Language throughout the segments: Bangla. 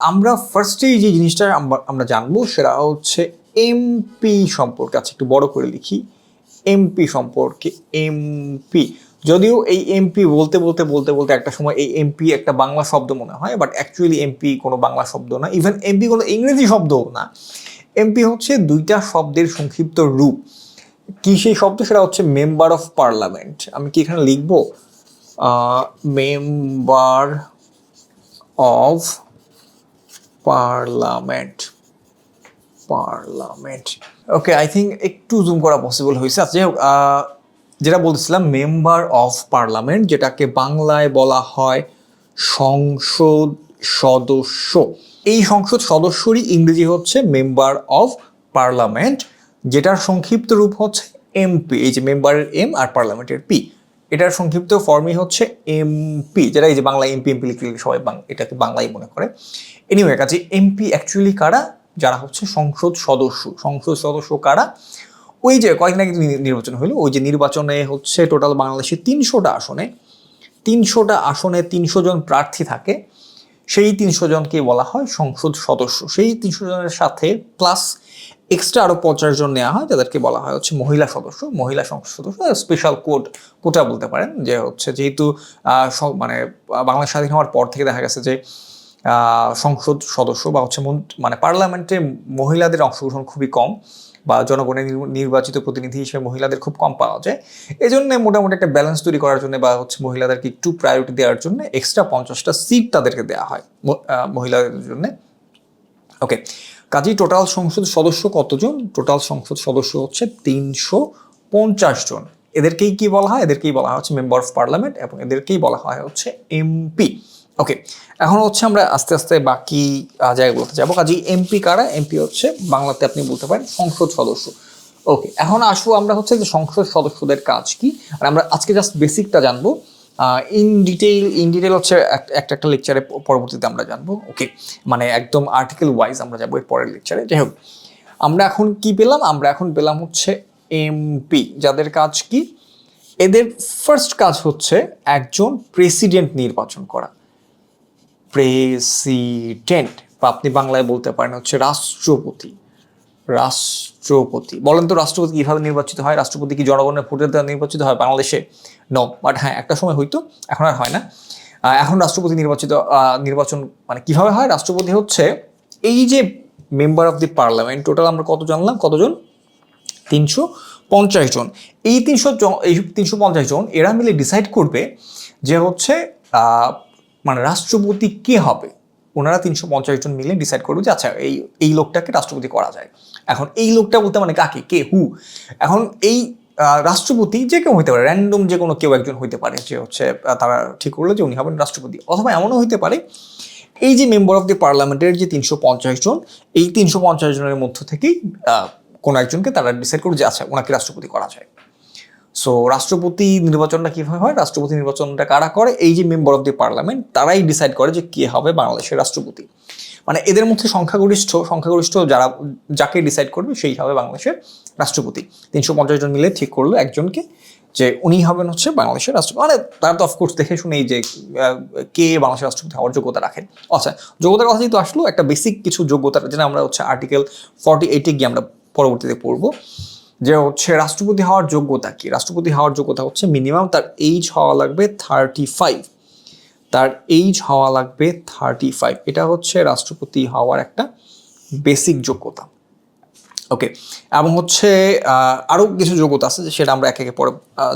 আমরা ফার্স্টেই যে জিনিসটা আমরা- জানব সেটা হচ্ছে এমপি সম্পর্কে আচ্ছা একটু বড় করে লিখি। এমপি সম্পর্কে এমপি যদিও এই এমপি বলতে বলতে বলতে বলতে একটা সময় এই এমপি একটা বাংলা শব্দ মনে হয় বাট অ্যাকচুয়ালি এমপি কোনো বাংলা শব্দ না ইভেন এমপি কোনো ইংরেজি শব্দও না। এমপি হচ্ছে দুইটা শব্দের সংক্ষিপ্ত রূপ। কি সেই শব্দ? সেটা হচ্ছে মেম্বার অফ পার্লামেন্ট আমি কি এখানে লিখব? Member of parliament parliament okay I think একটু জুম করা পসিবল হয়েছে। আচ্ছা যাই হোক, যেটা বলছিলাম মেম্বার অফ পার্লামেন্ট যেটাকে বাংলায় বলা হয় সংসদ সদস্য। এই সংসদ সদস্যরই ইংরেজি হচ্ছে মেম্বার অফ পার্লামেন্ট যেটার সংক্ষিপ্ত রূপ হচ্ছে এমপি এই যে মেম্বারের এম আর পার্লামেন্টের পি এটার সংক্ষিপ্ত ফর্মই হচ্ছে এমপি যেটা এই যে বাংলা এমপি এমপি লিখলে সবাই এটাকে বাংলাই মনে করে। এনিওয়ে কাজে এমপি অ্যাকচুয়ালি কারা? যারা হচ্ছে সংসদ সদস্য। সংসদ সদস্য কারা? ওই যে কয়েকদিন আগে নির্বাচন হলো ওই যে নির্বাচনে হচ্ছে টোটাল বাংলাদেশে তিনশোটা আসনে তিনশোটা আসনে তিনশো জন প্রার্থী থাকে। সেই তিনশো জনকে বলা হয় সংসদ সদস্য। সেই তিনশো জনের সাথে প্লাস এক্সট্রা আরও পঞ্চাশ জন নেওয়া হয়, যাদেরকে বলা হয় হচ্ছে মহিলা সদস্য, মহিলা সংসদ সদস্য স্পেশাল কোড কোটা বলতে পারেন যে হচ্ছে যেহেতু মানে বাংলাদেশ স্বাধীন হওয়ার পর থেকে দেখা গেছে যে সংসদ সদস্য বা হচ্ছে মানে পার্লামেন্টে মহিলাদের অংশগ্রহণ খুবই কম বা জনগণের নির্বাচিত প্রতিনিধি হিসেবে মহিলাদের খুব কম পাওয়া যায়। এই জন্য মোটামুটি একটা ব্যালেন্স তৈরি করার জন্য বা হচ্ছে মহিলাদেরকে একটু প্রায়োরিটি দেওয়ার জন্য এক্সট্রা পঞ্চাশটা সিট তাদেরকে দেওয়া হয় মহিলাদের জন্য। ওকে কাজেই টোটাল সংসদ সদস্য কতজন? টোটাল সংসদ সদস্য হচ্ছে তিনশো পঞ্চাশ জন। এদেরকেই কি বলা হয়? এদেরকেই বলা হয় হচ্ছে মেম্বার অফ পার্লামেন্ট এবং এদেরকেই বলা হয় হচ্ছে এমপি। ওকে, এখন হচ্ছে আমরা আস্তে আস্তে বাকি জায়গাগুলোতে যাব। কাজেই এমপি কারা? এমপি হচ্ছে বাংলাতে আপনি বলতে পারেন সংসদ সদস্য। ওকে, এখন আসব আমরা হচ্ছে যে সংসদ সদস্যদের কাজ কি? আর আমরা আজকে জাস্ট বেসিকটা জানব। ইন ডিটেইল ইন ডিটেইল হচ্ছে এক- একটা একটা লেকচারে পরবর্তীতে আমরা জানব ওকে মানে একদম আর্টিকেল ওয়াইজ আমরা যাব এর পরের লেকচারে যাই হোক, আমরা এখন কি পেলাম? আমরা এখন পেলাম হচ্ছে এমপি যাদের কাজ কি? এদের ফার্স্ট কাজ হচ্ছে একজন প্রেসিডেন্ট নির্বাচন করা। প্রেসিডেন্ট বা আপনি বাংলায় বলতে পারেন হচ্ছে রাষ্ট্রপতি। রাষ্ট্রপতি। বলেন তো রাষ্ট্রপতি কীভাবে নির্বাচিত হয়? রাষ্ট্রপতি কি জনগণের ভোটের দ্বারা নির্বাচিত হয়? বাংলাদেশে নো বাট হ্যাঁ একটা সময় হইতো, এখন আর হয় না। এখন রাষ্ট্রপতি নির্বাচিত নির্বাচন মানে কীভাবে হয়? রাষ্ট্রপতি হচ্ছে এই যে member of the parliament total আমরা কত জানলাম? কতজন? তিনশো পঞ্চাশ জন। এই তিনশো এই তিনশো পঞ্চাশ জন, এরা মিলে ডিসাইড করবে যে হচ্ছে মানে রাষ্ট্রপতি কে হবে। ওনারা তিনশো পঞ্চাশ জন মিলে ডিসাইড করবে যে আচ্ছা এই এই লোকটাকে রাষ্ট্রপতি করা যায়। এখন এই লোকটা বলতে মানে কাকে? কে? হু এখন এই রাষ্ট্রপতি যে কেউ হইতে পারে র্যান্ডম যে কোনো কেউ একজন হইতে পারে, যে হচ্ছে তারা ঠিক করল যে উনি হবেন রাষ্ট্রপতি। অথবা এমনও হইতে পারে, এই যে মেম্বার অফ দি পার্লামেন্টের যে তিনশো পঞ্চাশ জন, এই তিনশো পঞ্চাশ জনের মধ্য থেকেই কোনো একজনকে তারা ডিসাইড করবে যে আচ্ছা ওনাকে রাষ্ট্রপতি করা যায়। সো রাষ্ট্রপতি নির্বাচনটা কীভাবে হয়? রাষ্ট্রপতি নির্বাচনটা কারা করে? এই যে মেম্বার অফ দি পার্লামেন্ট তারাই ডিসাইড করে যে কে হবে বাংলাদেশের রাষ্ট্রপতি। মানে এদের মধ্যে সংখ্যাগরিষ্ঠ সংখ্যাগরিষ্ঠ যারা, যাকে ডিসাইড করবে, সেই হবে বাংলাদেশের রাষ্ট্রপতি। তিনশো পঞ্চাশ জন মিলে ঠিক করল একজনকে যে উনি হবেন হচ্ছে বাংলাদেশের রাষ্ট্রপতি। মানে তারা তো অফকোর্স দেখে শুনেই যে কে বাংলাদেশের রাষ্ট্রপতি হওয়ার যোগ্যতা রাখেন। আচ্ছা যোগ্যতার কথা যেহেতু আসলো, একটা বেসিক কিছু যোগ্যতা যেটা আমরা হচ্ছে আর্টিকেল ফর্টি এইটে গিয়ে আমরা পরবর্তীতে পড়ব। যে হচ্ছে রাষ্ট্রপতি হওয়ার যোগ্যতা কি? রাষ্ট্রপতি হওয়ার যোগ্যতা হচ্ছে মিনিমাম তার এইজ হওয়া লাগবে থার্টি ফাইভ তার এইজ হওয়া লাগবে থার্টি ফাইভ এটা হচ্ছে রাষ্ট্রপতি হওয়ার একটা বেসিক যোগ্যতা। ওকে এবং হচ্ছে আরও কিছু যোগ্যতা আছে সেটা আমরা একে একে পরে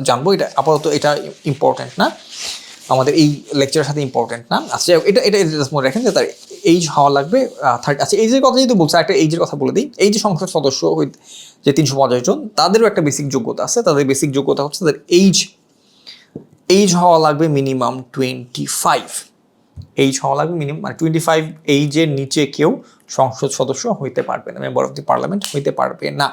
জানব। এটা, আপাতত এটা ইম্পর্টেন্ট না। আমাদের এই লেকচারের সাথে ইম্পর্টেন্ট না। আচ্ছা এটা এটা মনে রাখেন যে তার এইজ হওয়া লাগবে থার্টি আচ্ছা এইজের কথা যেহেতু বলছে একটা এইজের কথা বলে দিই। এই যে সংসদ সদস্য যে তিনশো পঞ্চাশ জন, তাদেরও একটা বেসিক যোগ্যতা আছে। তাদের বেসিক যোগ্যতা হচ্ছে তাদের এইজ এইজ হওয়া লাগবে মিনিমাম টোয়েন্টি ফাইভ এইজ হওয়া লাগবে মিনিমাম মানে টোয়েন্টি ফাইভ এইজের নিচে কেউ সংসদ সদস্য হইতে পারবে না মেম্বার অফ দি পার্লামেন্ট হইতে পারবে না।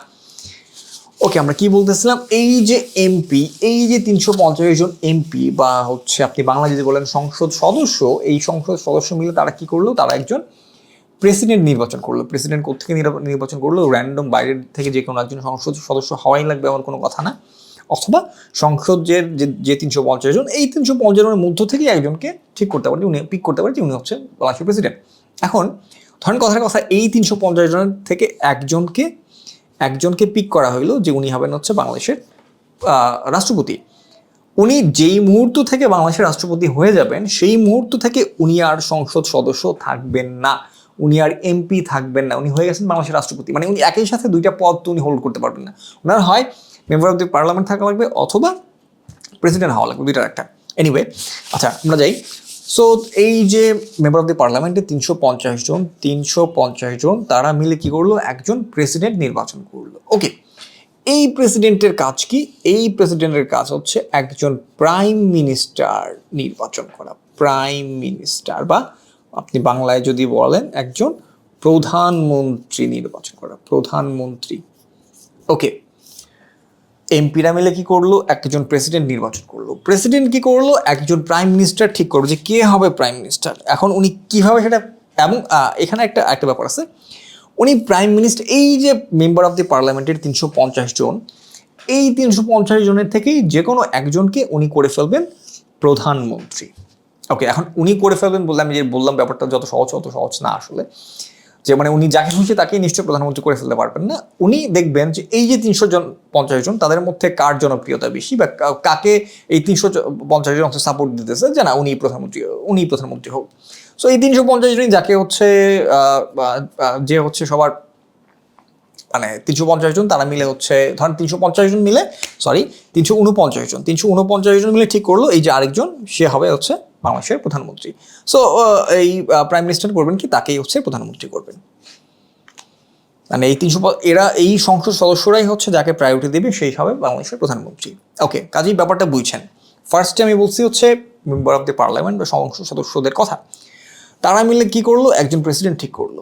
ওকে আমরা কি বলতেছিলাম? এই যে এমপি এই যে তিনশো পঞ্চাশ জন এমপি বা হচ্ছে আপনি বাংলা যদি বলেন সংসদ সদস্য, এই সংসদ সদস্য মিলে তারা কি করল? তারা একজন প্রেসিডেন্ট নির্বাচন করল। প্রেসিডেন্ট কোথেকে নির্বা- নির্বাচন করল? র্যান্ডম বাইরের থেকে যে কোনো একজন সংসদ সদস্য হওয়াই লাগবে এমন কোনো কথা না। অথবা সংসদের যে যে তিনশো পঞ্চাশ জন, এই তিনশো পঞ্চাশ জনের মধ্য থেকে একজনকে ঠিক করতে পারে উনি পিক করতে পারে যে উনি হচ্ছে বাংলাদেশের প্রেসিডেন্ট এখন, ধরেন কথার কথা, এই তিনশো পঞ্চাশ জনের থেকে একজনকে একজনকে পিক করা হইল যে উনি হবেন হচ্ছে বাংলাদেশের রাষ্ট্রপতি। উনি যেই মুহূর্ত থেকে বাংলাদেশের রাষ্ট্রপতি হয়ে যাবেন, সেই মুহূর্ত থেকে উনি আর সংসদ সদস্য থাকবেন না। উনি আর এমপি থাকবেন না। উনি হয়ে গেছেন বাংলাদেশের রাষ্ট্রপতি। মানে উনি একই সাথে দুইটা পদ তো উনি হোল্ড করতে পারবেন না। ওনার হয় মেম্বার অফ দি পার্লামেন্ট থাকা লাগবে অথবা প্রেসিডেন্ট হওয়া লাগবে, দুইটার একটা। এনিওয়ে আচ্ছা আমরা যাই। সো এই যে মেম্বার অফ দি পার্লামেন্টে তিনশো পঞ্চাশ জন, তিনশো পঞ্চাশ জন, তারা মিলে কি করল? একজন প্রেসিডেন্ট নির্বাচন করল। ওকে এই প্রেসিডেন্টের কাজ কি? এই প্রেসিডেন্টের কাজ হচ্ছে একজন প্রাইম মিনিস্টার নির্বাচন করা। প্রাইম মিনিস্টার বা আপনি বাংলায় যদি বলেন, একজন প্রধানমন্ত্রী নির্বাচন করা। প্রধানমন্ত্রী। ওকে এমপিরা মিলে কি করল? একজন প্রেসিডেন্ট নির্বাচন করল। প্রেসিডেন্ট কি করল? একজন প্রাইম মিনিস্টার ঠিক করল যে কে হবে প্রাইম মিনিস্টার এখন উনি কীভাবে সেটা এবং এখানে একটা একটা ব্যাপার আছে। উনি প্রাইম মিনিস্টার এই যে মেম্বার অফ দি পার্লামেন্টের তিনশো পঞ্চাশ জন, এই তিনশো পঞ্চাশ জনের থেকেই যে কোনো একজনকে উনি করে ফেলবেন প্রধানমন্ত্রী। ওকে এখন উনি করে ফেলবেন বললাম যে বললাম ব্যাপারটা যত সহজ অত সহজ না আসলে। যে মানে উনি যাকে খুশি তাকে নিশ্চয়ই প্রধানমন্ত্রী করে ফেলতে পারবেন না। উনি দেখবেন যে এই যে তিনশো জন, পঞ্চাশ জন, তাদের মধ্যে কার জনপ্রিয়তা বেশি বা কাকে এই তিনশো পঞ্চাশ জন সাপোর্ট দিতেছে? যে না উনি প্রধানমন্ত্রী উনি প্রধানমন্ত্রী হোক। সো এই তিনশো পঞ্চাশ জনই যাকে হচ্ছে যে হচ্ছে সবার মানে তিনশো পঞ্চাশ জন, তারা মিলে হচ্ছে, ধরেন তিনশো পঞ্চাশ জন মিলে সরি তিনশো উনপঞ্চাশ জন, তিনশো উনপঞ্চাশ জন মিলে ঠিক করল, এই যে আরেকজন, সে হবে হচ্ছে বাংলাদেশের প্রধানমন্ত্রী। সো এই প্রাইম মিনিস্টার করবেন কি? তাকেই হচ্ছে প্রধানমন্ত্রী করবেন। মানে এই তিনশো এরা এই সংসদ সদস্যরাই হচ্ছে যাকে প্রায়োরিটি দেবে, সেই হবে বাংলাদেশের প্রধানমন্ত্রী। ওকে কাজেই ব্যাপারটা বুঝছেন। ফার্স্টে আমি বলছি হচ্ছে মেম্বার অফ দ্য পার্লামেন্ট বা সংসদ সদস্যদের কথা। তারা মিলে কি করল? একজন প্রেসিডেন্ট ঠিক করল।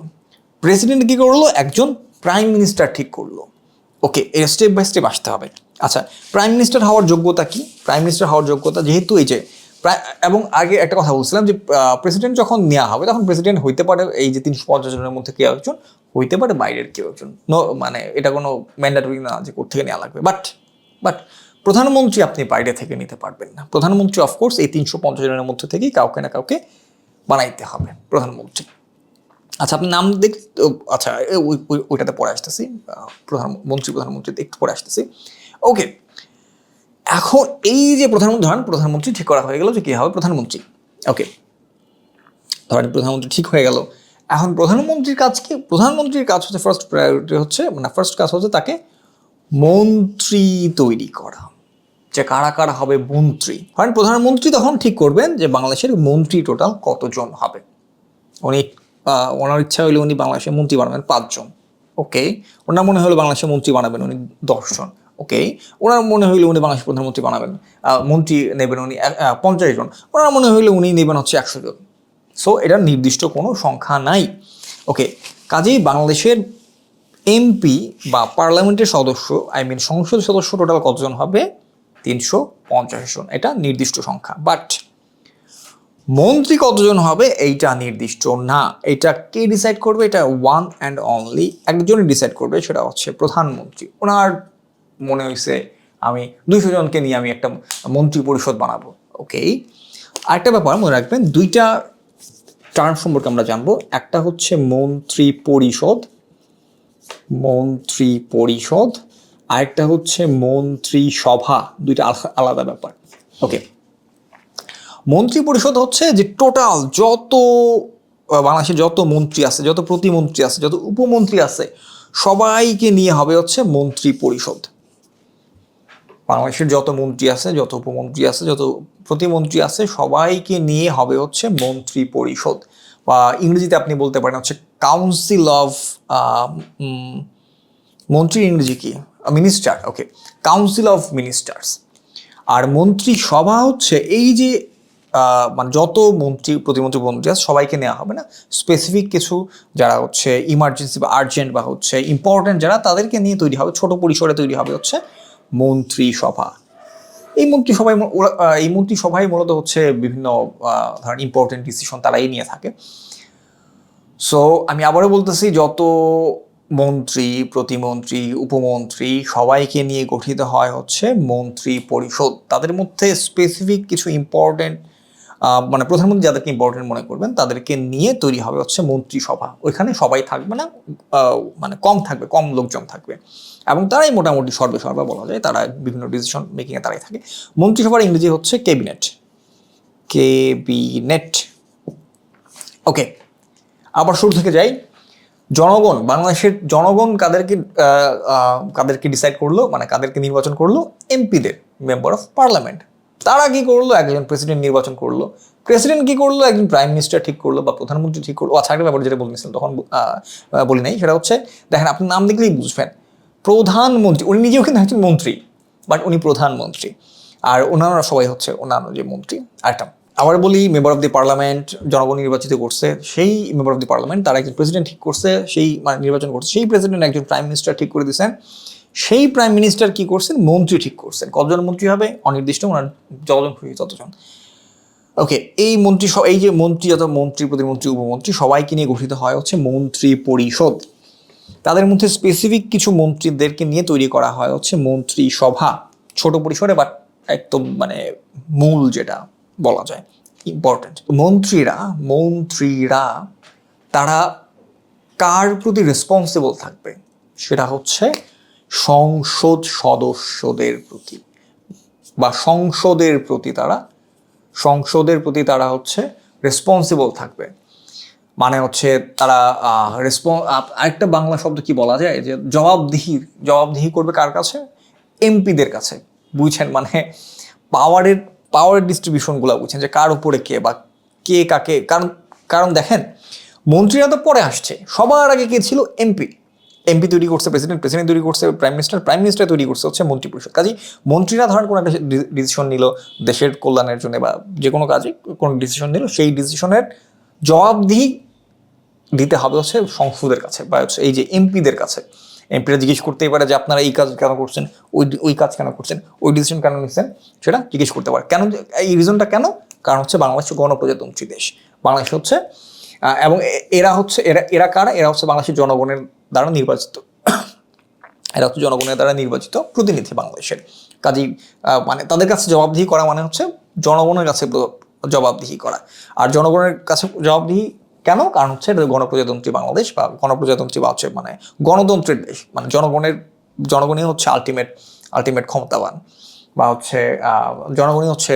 প্রেসিডেন্ট কি করল? একজন প্রাইম মিনিস্টার ঠিক করল। ওকে এর স্টেপ বাই স্টেপ আসতে হবে। আচ্ছা প্রাইম মিনিস্টার হওয়ার যোগ্যতা কি? প্রাইম মিনিস্টার হওয়ার যোগ্যতা যেহেতু এই যে প্রায়, এবং আগে একটা কথা বলছিলাম যে প্রেসিডেন্ট যখন নেওয়া হবে, তখন প্রেসিডেন্ট হইতে পারে এই যে তিনশো পঞ্চাশ জনের মধ্যে কেউ একজন, হইতে পারে বাইরের কেউ একজন। মানে এটা কোনো ম্যান্ডাটরি না যে কোথেকে নেওয়া লাগবে। বাট বাট প্রধানমন্ত্রী আপনি বাইরে থেকে নিতে পারবেন না। প্রধানমন্ত্রী অফকোর্স এই তিনশো পঞ্চাশ জনের মধ্যে থেকেই কাউকে না কাউকে বানাইতে হবে প্রধানমন্ত্রী। আচ্ছা আপনি নাম দেখ আচ্ছা ওই- ওই- ওইটাতে পরে আসতেছি। প্রধানমন্ত্রী প্রধানমন্ত্রী একটু পরে আসতেছি। ওকে এখন এই যে প্রধানমন্ত্রী, ধরেন প্রধানমন্ত্রী ঠিক করা হয়ে গেল যে কি হবে? প্রধানমন্ত্রী। ওকে ধরেন প্রধানমন্ত্রী ঠিক হয়ে গেল। এখন প্রধানমন্ত্রীর কাজ কি? প্রধানমন্ত্রীর কাজ হচ্ছে ফার্স্ট প্রায়োরিটি হচ্ছে মানে ফার্স্ট কাজ হচ্ছে তাকে মন্ত্রী তৈরি করা। যে কারা কারা হবে? মন্ত্রী। ধরেন প্রধানমন্ত্রী তখন ঠিক করবেন যে বাংলাদেশের মন্ত্রী টোটাল কতজন হবে? উনি ওনার ইচ্ছা হইলে উনি বাংলাদেশের মন্ত্রী বানাবেন পাঁচজন। ওকে ওনার মনে হলো বাংলাদেশের মন্ত্রী বানাবেন উনি দশজন। ওকে? ওনার মনে হইলে উনি বাংলাদেশের প্রধানমন্ত্রী বানাবেন। মন্ত্রী নেবেন উনি পঞ্চাশ জন। ওনার মনে হইলে উনি নেবেন হচ্ছে একশো জন। সো এটা নির্দিষ্ট কোনো সংখ্যা নাই। ওকে, কাজেই বাংলাদেশের এমপি বা পার্লামেন্টের সদস্য আই মিন সংসদ সদস্য টোটাল কতজন হবে? তিনশো পঞ্চাশ জন। এটা নির্দিষ্ট সংখ্যা। বাট মন্ত্রী কতজন হবে? এইটা নির্দিষ্ট না। এটা কে ডিসাইড করবে? এটা ওয়ান অ্যান্ড অনলি একজনই ডিসাইড করবে, সেটা হচ্ছে প্রধানমন্ত্রী। ওনার মনে হয়েছে আমি দুইশো জনকে নিয়ে আমি একটা মন্ত্রী পরিষদ বানাবো ওকে আরেকটা ব্যাপার মনে রাখবেন, দুইটা টার্ম সম্পর্কে আমরা জানব। একটা হচ্ছে মন্ত্রী পরিষদ মন্ত্রী পরিষদ, আরেকটা হচ্ছে মন্ত্রী সভা, দুইটা আলাদা ব্যাপার ওকে মন্ত্রী পরিষদ হচ্ছে যে টোটাল যত বাংলাদেশে যত মন্ত্রী আছে, যত প্রতিমন্ত্রী আছে, যত উপমন্ত্রী আছে, সবাইকে নিয়ে হবে হচ্ছে মন্ত্রী পরিষদ। বাংলাদেশের যত মন্ত্রী আছে, যত উপমন্ত্রী আছে, যত প্রতিমন্ত্রী আছে, সবাইকে নিয়ে হবে হচ্ছে মন্ত্রী পরিষদ। বা ইংরেজিতে আপনি বলতে পারেন হচ্ছে কাউন্সিল অফ মন্ত্রী ইংরেজি কি? Minister okay council of ministers আর মন্ত্রী সভা হচ্ছে এই যে মানে যত মন্ত্রী, প্রতিমন্ত্রী মন্ত্রী আছে, সবাইকে নেওয়া হবে না। স্পেসিফিক কিছু যারা হচ্ছে ইমার্জেন্সি বা আর্জেন্ট বা হচ্ছে ইম্পর্টেন্ট যারা, তাদেরকে নিয়ে তৈরি হবে, ছোট পরিসরে তৈরি হবে হচ্ছে মন্ত্রী সভা এই মন্ত্রিসভায় এই মন্ত্রিসভায় মূলত হচ্ছে বিভিন্ন ধরেন ইম্পর্টেন্ট ডিসিশন তারাই নিয়ে থাকে। সো আমি আবারও বলতেছি, যত মন্ত্রী, প্রতিমন্ত্রী, উপমন্ত্রী সবাইকে নিয়ে গঠিত হয় হচ্ছে মন্ত্রী পরিষদ তাদের মধ্যে স্পেসিফিক কিছু ইম্পর্টেন্ট মানে প্রধানমন্ত্রী যাদেরকে ইম্পর্টেন্ট মনে করবেন, তাদেরকে নিয়ে তৈরি হবে হচ্ছে মন্ত্রিসভা। ওইখানে সবাই থাকবে না মানে কম থাকবে, কম লোকজন থাকবে। এবং তারাই মোটামুটি সর্বে সর্বা বলা যায়, তারা বিভিন্ন ডিসিশন মেকিংয়ে তারাই থাকে। মন্ত্রিসভার ইংরেজি হচ্ছে ক্যাবিনেট কেবিনেট ওকে আবার শুরু থেকে যাই। জনগণ, বাংলাদেশের জনগণ কাদেরকে কাদেরকে ডিসাইড করল মানে কাদেরকে নির্বাচন করল? এমপিদের মেম্বার অফ পার্লামেন্ট তারা কি করল? একজন প্রেসিডেন্ট নির্বাচন করল। প্রেসিডেন্ট কি করল? একজন প্রাইম মিনিস্টার ঠিক করল বা প্রধানমন্ত্রী ঠিক করল। আচ্ছা একটা ব্যাপার যেটা বলছিলাম তখন বলি নাই, সেটা হচ্ছে, দেখেন আপনি নাম দেখলেই বুঝবেন। প্রধানমন্ত্রী, উনি নিজেও কিন্তু একজন মন্ত্রী বাট উনি প্রধানমন্ত্রী। আর ওনারা সবাই হচ্ছে অন্যান্য যে মন্ত্রী, আরেকটা, আবার বলি মেম্বার অফ দি পার্লামেন্ট জনগণ নির্বাচিত করছে, সেই মেম্বার অফ দি পার্লামেন্ট তারা একজন প্রেসিডেন্ট ঠিক করছে, সেই মানে নির্বাচন করছে, সেই প্রেসিডেন্ট একজন প্রাইম মিনিস্টার ঠিক করে দিয়েছেন, সেই প্রাইম মিনিস্টার কি করছেন? মন্ত্রী ঠিক করছেন। কতজন মন্ত্রী হবে? অনির্দিষ্ট, ওনার যতজন খুশি ততজন। ওকে, এই মন্ত্রী এই যে মন্ত্রী অথবা মন্ত্রী, প্রতিমন্ত্রী, উপমন্ত্রী, সবাইকে নিয়ে গঠিত হয় হচ্ছে মন্ত্রী পরিষদ। তাদের মধ্যে স্পেসিফিক কিছু মন্ত্রীদেরকে নিয়ে তৈরি করা হয়। হচ্ছে মন্ত্রী সভা, ছোট পরিসরে বাট একদম মানে মূল যেটা বলা যায় ইম্পর্টেন্ট মন্ত্রীরা মন্ত্রীরা, তারা কার প্রতি রেসপন্সিবল থাকবে? সেটা হচ্ছে সংসদ সদস্যদের প্রতি বা সংসদের প্রতি তারা, সংসদের প্রতি তারা হচ্ছে রেসপন্সিবল থাকবে। মানে হচ্ছে তারা রেসপন্স আরেকটা বাংলা শব্দ কি বলা যায়? যে জবাবদিহি জবাবদিহি করবে কার কাছে? এমপিদের কাছে। বুঝছেন? মানে পাওয়ারের পাওয়ারের ডিস্ট্রিবিউশনগুলো বুঝছেন, যে কার উপরে কে বা কে কাকে, কারণ কারণ দেখেন, মন্ত্রীরা তো পরে আসছে। সবার আগে কে ছিল? এমপি। এমপি তৈরি করছে প্রেসিডেন্ট প্রেসিডেন্ট তৈরি করছে প্রাইম মিনিস্টার প্রাইম মিনিস্টার তৈরি করছে হচ্ছে মন্ত্রী পরিষদ কাজে মন্ত্রীরা ধরেন কোনো একটা ডিসিশন নিল, দেশের কল্যাণের জন্য বা যে কোনো কাজে কোনো ডিসিশন নিল, সেই ডিসিশনের জবাবদিহি দিতে হবে হচ্ছে সংসদের কাছে বা হচ্ছে এই যে এমপিদের কাছে। এমপিরা জিজ্ঞেস করতেই পারে যে আপনারা এই কাজ কেন করছেন, ওই ওই কাজ কেন করছেন, ওই ডিসিশন কেন নিচ্ছেন, সেটা জিজ্ঞেস করতে পারে। কেন এই রিজনটা কেন? কারণ হচ্ছে বাংলাদেশ গণপ্রজাতন্ত্রী দেশ। বাংলাদেশ হচ্ছে এবং এরা হচ্ছে, এরা এরা কারা? এরা হচ্ছে বাংলাদেশের জনগণের দ্বারা নির্বাচিত। এরা হচ্ছে জনগণের দ্বারা নির্বাচিত প্রতিনিধি বাংলাদেশের। কাজেই মানে তাদের কাছে জবাবদিহি করা মানে হচ্ছে জনগণের কাছে জবাবদিহি করা। আর জনগণের কাছে জবাবদিহি কেন? কারণ হচ্ছে এটা গণপ্রজাতন্ত্রী বাংলাদেশ বা গণপ্রজাতন্ত্রী বা হচ্ছে মানে গণতন্ত্রের দেশ। মানে জনগণের, জনগণই হচ্ছে আলটিমেট আলটিমেট ক্ষমতাবান বা হচ্ছে জনগণই হচ্ছে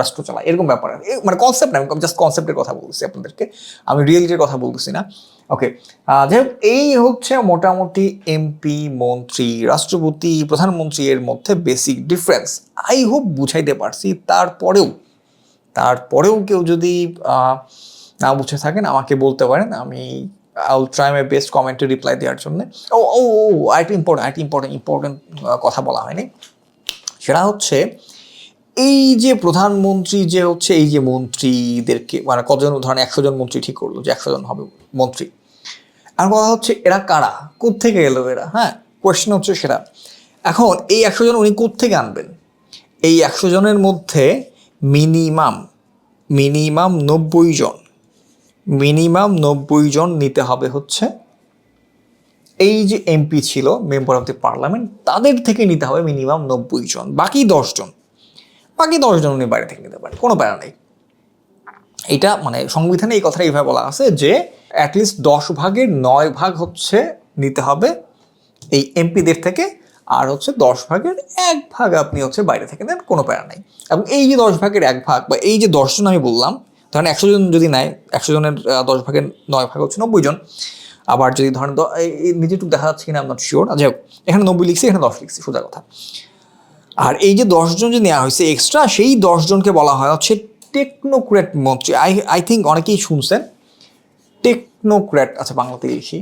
রাষ্ট্র চালায়। এরকম ব্যাপার মানে কনসেপ্ট না, আমি জাস্ট কনসেপ্টের কথা বলতেছি আপনাদেরকে। আমি রিয়েলিটির কথা বলতেছি না। ওকে যাই হোক, এই হচ্ছে মোটামুটি এমপি মন্ত্রী, রাষ্ট্রপতি প্রধানমন্ত্রী এর মধ্যে বেসিক ডিফারেন্স আই হোপ বুঝাইতে পারছি। তারপরেও তারপরেও কেউ যদি না বুঝে থাকেন, আমাকে বলতে পারেন, আমি আই ট্রাই মাই বেস্ট কমেন্টে রিপ্লাই দেওয়ার জন্য। ও ও ও, আরেকটা ইম্পর্টেন্ট আরেকটা ইম্পর্টেন্ট ইম্পর্টেন্ট কথা বলা হয়নি। সেটা হচ্ছে, এই যে প্রধানমন্ত্রী যে হচ্ছে, এই যে মন্ত্রীদেরকে মানে কতজন, ধরেন একশো জন মন্ত্রী ঠিক করল যে একশো জন হবে মন্ত্রী। আর কথা হচ্ছে, এরা কারা? কোত্থেকে এলো এরা? হ্যাঁ কোয়েশ্চেন হচ্ছে সেটা। এখন এই একশো জন উনি কোত্থেকে আনবেন? এই একশো জনের মধ্যে মিনিমাম মিনিমাম নব্বই জন মিনিমাম নব্বই জন নিতে হবে হচ্ছে। এই যে এমপি ছিল মেম্বার অফ দি পার্লামেন্ট তাদের থেকে নিতে হবে মিনিমাম নব্বই জন, বাকি দশজন বাকি দশজন উনি বাইরে থেকে নিতে পারে কোনো প্যারা নেই। এটা মানে সংবিধানে এই কথাটা এইভাবে বলা আছে যে অ্যাটলিস্ট দশ ভাগের নয় ভাগ হচ্ছে নিতে হবে এই এমপিদের থেকে, আর হচ্ছে দশ ভাগের এক ভাগ আপনি হচ্ছে বাইরে থেকে নেন, কোনো প্যারা নেই। এবং এই যে দশ ভাগের এক ভাগ বা এই যে দশজন আমি বললাম ধরেন একশো জন যদি নেয় একশো জনের দশ ভাগের নয় ভাগ হচ্ছে নব্বই জন। আবার যদি ধরেন নিজেটুকু দেখা যাচ্ছে কিনা আপনার শিওর যাই হোক এখানে নব্বই লিখছি এখানে দশ লিখছি সোজা কথা। আর এই যে দশজন যে নেওয়া হয়েছে এক্সট্রা সেই দশজনকে বলা হয় হচ্ছে টেকনোক্র্যাট মন্ত্রী। আই আই থিঙ্ক অনেকেই শুনছেন। টেকনোক্র্যাট আচ্ছা বাংলাতে লিখি।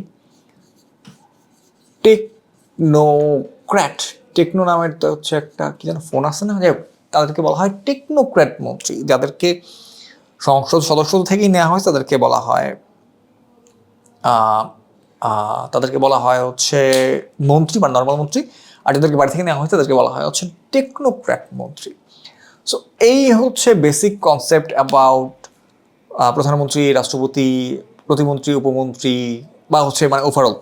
টেকনোক্র্যাট টেকনো নামের তো হচ্ছে একটা কি যেন ফোন আছে না? যাই হোক, তাদেরকে বলা হয় টেকনোক্র্যাট মন্ত্রী। যাদেরকে সংসদ সদস্য থেকেই নেওয়া হয় তাদেরকে বলা হয় তাদেরকে বলা হয় হচ্ছে মন্ত্রী বা নর্মাল মন্ত্রী, আর যাদেরকে বাড়ি থেকে নেওয়া হয় তাদেরকে বলা হয় হচ্ছে টেকনোক্র্যাট মন্ত্রী। সো এই হচ্ছে বেসিক কনসেপ্ট অ্যাবাউট প্রধানমন্ত্রী, রাষ্ট্রপতি, প্রতিমন্ত্রী, উপমন্ত্রী, বা হচ্ছে মানে ওভারঅল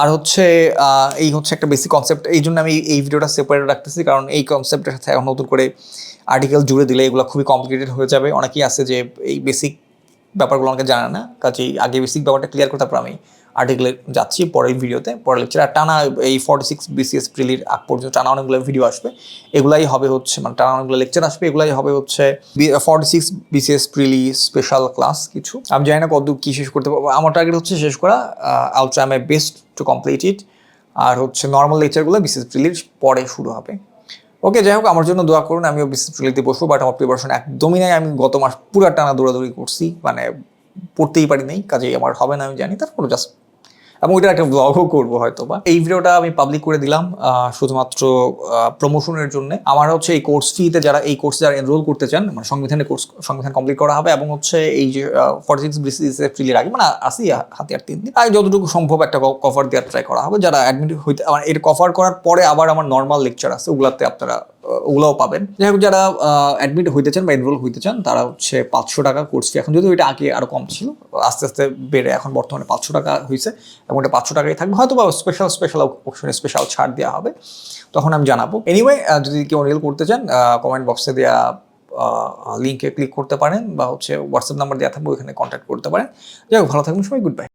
আর হচ্ছে এই হচ্ছে একটা বেসিক কনসেপ্ট এই জন্য আমি এই ভিডিওটা সেপারেট রাখতেছি, কারণ এই কনসেপ্টের সাথে এখন নতুন করে আর্টিকেল জুড়ে দিলে এগুলো খুবই কমপ্লিকেটেড হয়ে যাবে। অনেকেই আছে যে এই বেসিক ব্যাপারগুলো অনেকে জানে না, কাজেই আগে বেসিক ব্যাপারটা ক্লিয়ার করে তারপর আমি আর্টিকেলে যাচ্ছি, পরের ভিডিওতে, পরের লেকচার আর টানা এই ফর্টি সিক্স বিসিএস প্রিলির আগ পর্যন্ত টানা অনেকগুলো ভিডিও আসবে। এগুলাই হবে হচ্ছে মানে টানা অনেকগুলো লেকচার আসবে, এগুলাই হবে হচ্ছে forty six BCS prelim special class কিছু। আমি জানি না কত কী শেষ করতে পারব। আমার টার্গেট হচ্ছে শেষ করা I'll try my best to complete it আর হচ্ছে নর্মাল লেকচারগুলো বিসিএস প্রিলির পরে শুরু হবে। ওকে যাই হোক, আমার জন্য দোয়া করুন, আমিও বিসিএস প্রিলিতে বসবো বাট আমার প্রিপারেশন একদমই নাই। আমি গত মাস পুরো টানা দৌড়াদৌড়ি করছি মানে পড়তেই পারি নাই, কাজেই আমার হবে না, আমি জানি। তারপরে জাস্ট এবং ওইটার একটা ব্লগও করব হয়তো বা এই ভিডিওটা আমি পাবলিক করে দিলাম শুধুমাত্র প্রমোশনের জন্য। আমার হচ্ছে এই কোর্স ফিতে যারা এই কোর্সে যারা এনরোল করতে চান মানে সংবিধানের কোর্স সংবিধান কমপ্লিট করা হবে এবং হচ্ছে এই যে ফর্টি সিক্স বিসিএস ফ্রিলির আগে মানে আসি হাতে আর তিন দিন। আর যতটুকু সম্ভব একটা কভার দেওয়ার ট্রাই করা হবে। যারা অ্যাডমিট হইতে মানে এর কভার করার পরে আবার আমার নর্মাল লেকচার আছে, ওগুলাতে আপনারা ওগুলোও পাবেন। যাই হোক, যারা অ্যাডমিট হইতে চান বা এনরোল হইতে চান, তারা হচ্ছে পাঁচশো টাকা কোর্স ফি এখন যদিও এটা আগে আরও কম ছিল, আস্তে আস্তে বেড়ে এখন বর্তমানে পাঁচশো টাকা হয়েছে এবং এটা পাঁচশো টাকাই থাকবে। হয়তো বা স্পেশাল স্পেশাল অপশনে স্পেশাল ছাড় দেওয়া হবে, তখন আমি জানাব। এনিওয়ে যদি কেউ এনরোল করতে চান কমেন্ট বক্সে দেওয়া লিঙ্কে ক্লিক করতে পারেন বা হচ্ছে হোয়াটসঅ্যাপ নাম্বার দেওয়া থাকবে, ওইখানে কন্ট্যাক্ট করতে পারেন। যাই হোক, ভালো থাকবেন সবাই গুড বাই